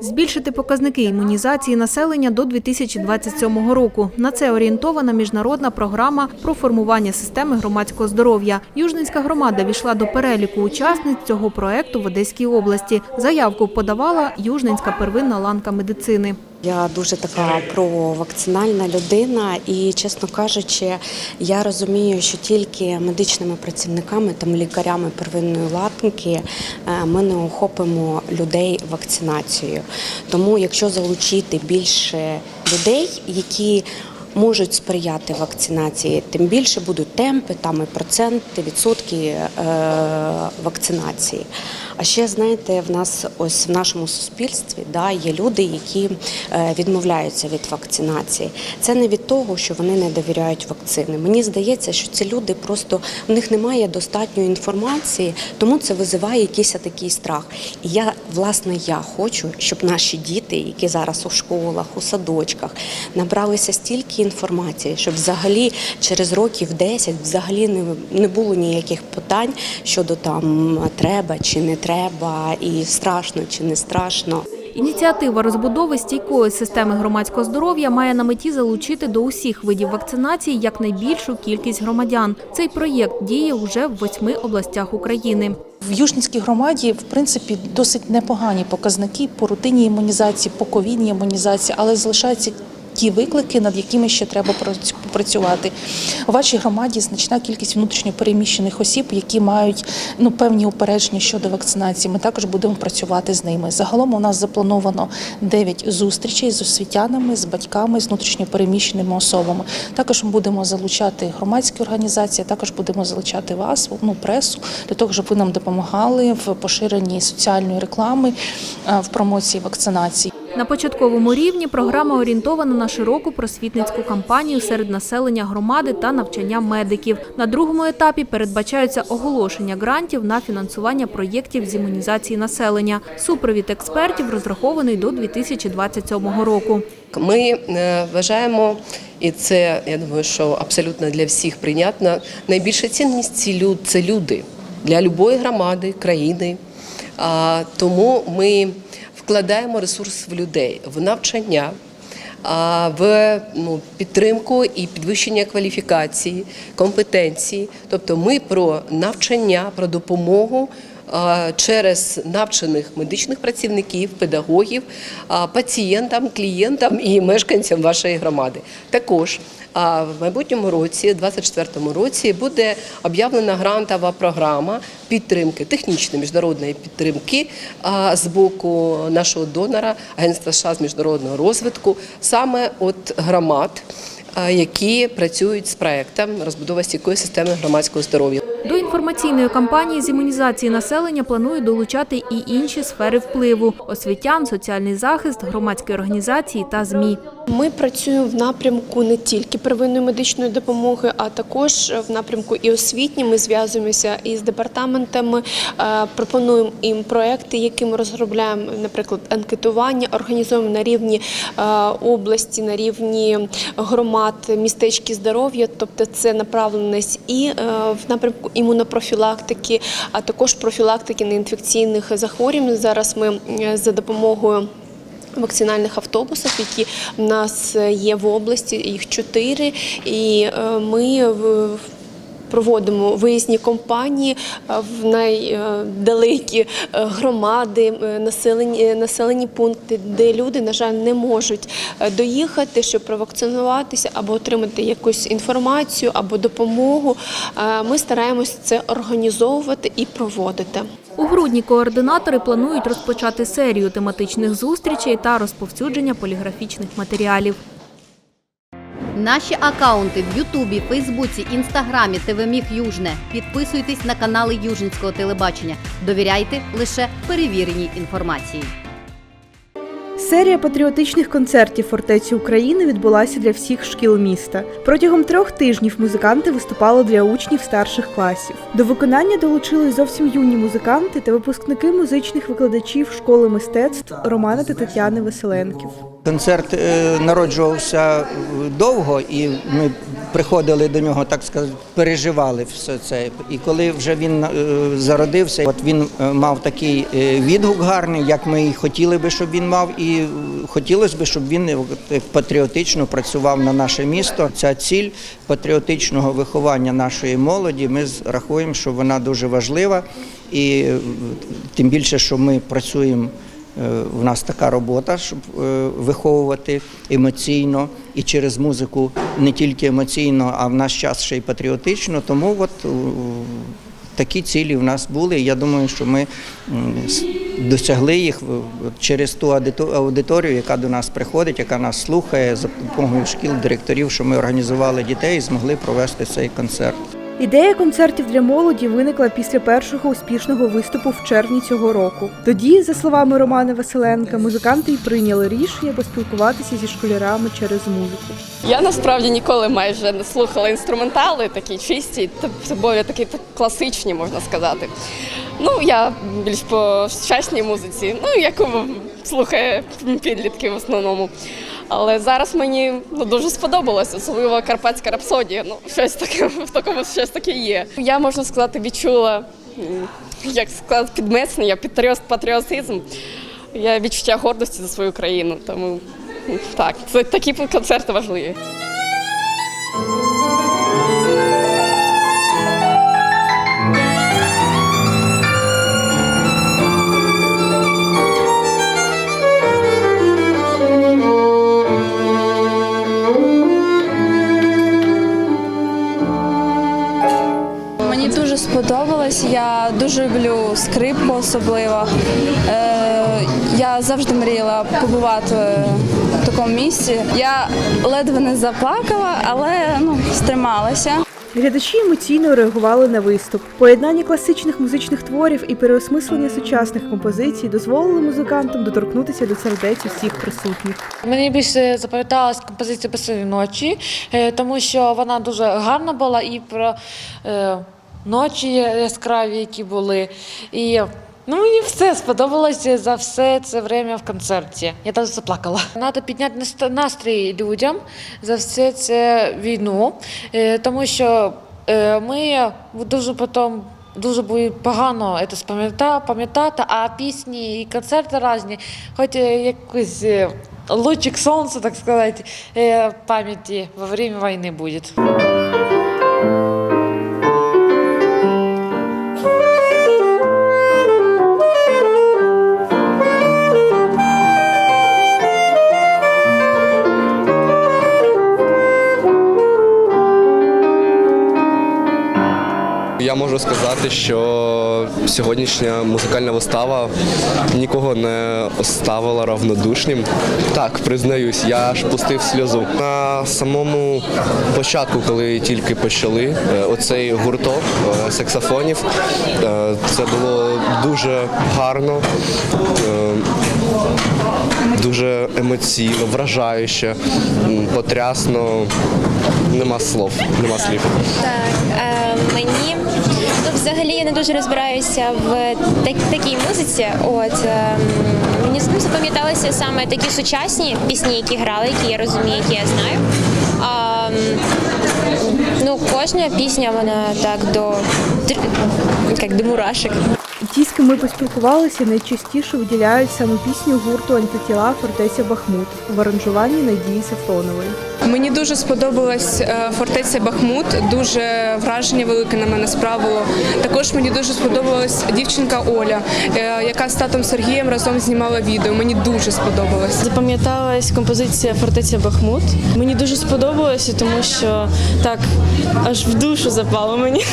Збільшити показники імунізації населення до 2027 року. На це орієнтована міжнародна програма про формування системи громадського здоров'я. Южненська громада війшла до переліку учасниць цього проекту в Одеській області. Заявку подавала Южненська первинна ланка медицини. Я дуже така провакцинальна людина, і чесно кажучи, я розумію, що тільки медичними працівниками, там лікарями первинної ланки е, ми не охопимо людей вакцинацією. Тому, якщо залучити більше людей, які Можуть сприяти вакцинації, тим більше будуть темпи, там і проценти, відсотки е, вакцинації. А ще знаєте, в нас ось в нашому суспільстві да, є люди, які е, відмовляються від вакцинації. Це не від того, що вони не довіряють вакцини. Мені здається, що ці люди просто в них немає достатньої інформації, тому це визиває якийсь такий страх. І я, власне, я хочу, щоб наші діти, які зараз у школах, у садочках, набралися стільки інформації, щоб взагалі через років 10 взагалі не, не було ніяких питань щодо там треба чи не треба, і страшно чи не страшно. Ініціатива розбудови стійкої системи громадського здоров'я має на меті залучити до усіх видів вакцинації якнайбільшу кількість громадян. Цей проєкт діє вже в восьми областях України. В Южнінській громаді, в принципі, досить непогані показники по рутинній імунізації, по ковідній імунізації, але залишаються ті виклики, над якими ще треба прац- попрацювати. У вашій громаді значна кількість внутрішньопереміщених осіб, які мають ну певні упередження щодо вакцинації. Ми також будемо працювати з ними. Загалом у нас заплановано 9 зустрічей з освітянами, з батьками, з внутрішньопереміщеними особами. Також ми будемо залучати громадські організації, також будемо залучати вас, ну пресу, для того, щоб ви нам допомагали в поширенні соціальної реклами, в промоції вакцинації. На початковому рівні програма орієнтована на широку просвітницьку кампанію серед населення громади та навчання медиків. На другому етапі передбачаються оголошення грантів на фінансування проєктів з імунізації населення. Супровід експертів розрахований до 2027 року. Ми е, вважаємо, і це я думаю, що абсолютно для всіх прийнятно. Найбільша цінність ці це люди для любої громади, країни. Тому ми вкладаємо ресурс в людей, в навчання. В ну, підтримку і підвищення кваліфікації, компетенції. Тобто ми про навчання, про допомогу через навчених медичних працівників, педагогів, пацієнтам, клієнтам і мешканцям вашої громади. Також а в майбутньому році, 2024 році, буде об'явлена грантова програма підтримки, технічної міжнародної підтримки з боку нашого донора Агентства США з міжнародного розвитку, саме от громад, які працюють з проектом розбудова стійкої системи громадського здоров'я. Інформаційної кампанії з імунізації населення планують долучати і інші сфери впливу – освітян, соціальний захист, громадські організації та ЗМІ. Ми працюємо в напрямку не тільки первинної медичної допомоги, а також в напрямку і освітні. Ми зв'язуємося із департаментами, е, пропонуємо їм проекти, які ми розробляємо, наприклад, анкетування, організуємо на рівні е, області, на рівні громад, містечки здоров'я. Тобто це направленість і е, в напрямку імунопрофілактики, а також профілактики неінфекційних захворювань. Зараз ми е, за допомогою вакцинальних автобусів, які в нас є в області, їх чотири, і е, ми в- проводимо виїзні компанії е, в найдалекі е, громади, е, населені, населені пункти, де люди, на жаль, не можуть е, доїхати, щоб провакцинуватися або отримати якусь інформацію або допомогу. Е, Ми стараємось це організовувати і проводити. У грудні координатори планують розпочати серію тематичних зустрічей та розповсюдження поліграфічних матеріалів. Наші акаунти в Ютубі, Фейсбуці, Інстаграмі, ТВ Южне. Підписуйтесь на канали Южинського телебачення. Довіряйте лише перевіреній інформації. Серія патріотичних концертів фортеці України відбулася для всіх шкіл міста. Протягом трьох тижнів музиканти виступали для учнів старших класів. До виконання долучились зовсім юні музиканти та випускники музичних викладачів школи мистецтв Романа та Тетяни Веселенків. Концерт е, народжувався довго, і ми приходили до нього, так сказати, переживали все це. І коли вже він е, зародився, от він е, мав такий е, відгук гарний, як ми і хотіли би, щоб він мав, і хотілося б, щоб він патріотично працював на наше місто. Ця ціль патріотичного виховання нашої молоді. Ми рахуємо, що вона дуже важлива, і тим більше, що ми працюємо. Е, У нас така робота, щоб е, виховувати емоційно і через музику не тільки емоційно, а в наш час ще й патріотично. Тому от такі цілі в нас були. Я думаю, що ми досягли їх через ту аудито- аудиторію, яка до нас приходить, яка нас слухає за допомогою шкіл, директорів, що ми організували дітей і змогли провести цей концерт. Ідея концертів для молоді виникла після першого успішного виступу в червні цього року. Тоді, за словами Романа Василенка, музиканти й прийняли рішення поспілкуватися зі школярами через музику. Я насправді ніколи майже не слухала інструментали, такі чисті, більш такі так, класичні, можна сказати. Ну, я більш по сучасній музиці, ну, яку слухає підлітки в основному. Але зараз мені ну, дуже сподобалось, особливо Карпатська рапсодія. Ну, щось таке в такому щось таке є. Я можна сказати, відчула, як склад підмецнення, підтріст патріотизм. Я відчуття гордості за свою країну. Тому так, це такі концерти важливі. Сподобалось. Я дуже люблю скрипку особливо. Е, я завжди мріяла побувати в такому місці. Я ледве не заплакала, але ну, стрималася. Глядачі емоційно реагували на виступ. Поєднання класичних музичних творів і переосмислення сучасних композицій дозволили музикантам доторкнутися до сердець усіх присутніх. Мені більше запам'яталась композиція «Безсонні ночі, е, тому що вона дуже гарна була і про е, ночі яскраві, які були. І ну, мені все сподобалося за все це время в концерті. Я навіть заплакала. Треба підняти настрій людям за все це війну, е, тому що е, ми дуже потім. Дуже буде погано це спам'ята- пам'ятати, а пісні і концерти різні, хоч е, якийсь лучик сонця, так сказати, пам'яті во время війни буде. Можу сказати, що сьогоднішня музикальна вистава нікого не оставила равнодушнім. Так, признаюсь, я аж пустив сльозу. На самому початку, коли тільки почали е, оцей гурток е, саксофонів, е, це було дуже гарно. Дуже емоційно, вражаюче, потрясно. Нема слов, нема слів. Так, е, мені взагалі я не дуже розбираюся в так, такій музиці. От е, мені запам'яталися саме такі сучасні пісні, які грали, які я розумію, які я знаю. А, ну, кожна пісня, вона так до як до мурашек. Ті, з ким ми поспілкувалися, найчастіше виділяють саме пісню гурту Антитіла Фортеця Бахмут в аранжуванні Надії Сафронової. Мені дуже сподобалась е, фортеця Бахмут. Дуже враження велике на мене справило. Також мені дуже сподобалась дівчинка Оля, е, яка з татом Сергієм разом знімала відео. Мені дуже сподобалось. Запам'яталась композиція Фортеця Бахмут. Мені дуже сподобалося, тому що так аж в душу запало мені.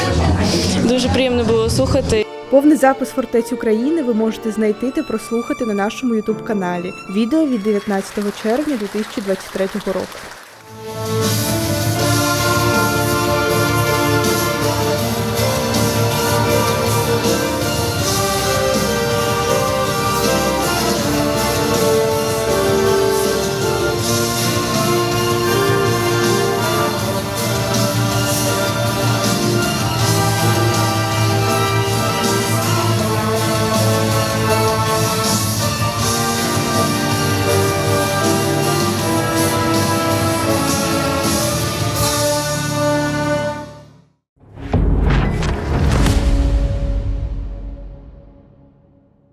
Дуже приємно було слухати. Повний запис фортець України ви можете знайти та прослухати на нашому ютуб каналі. Відео від 19 червня 2023 року.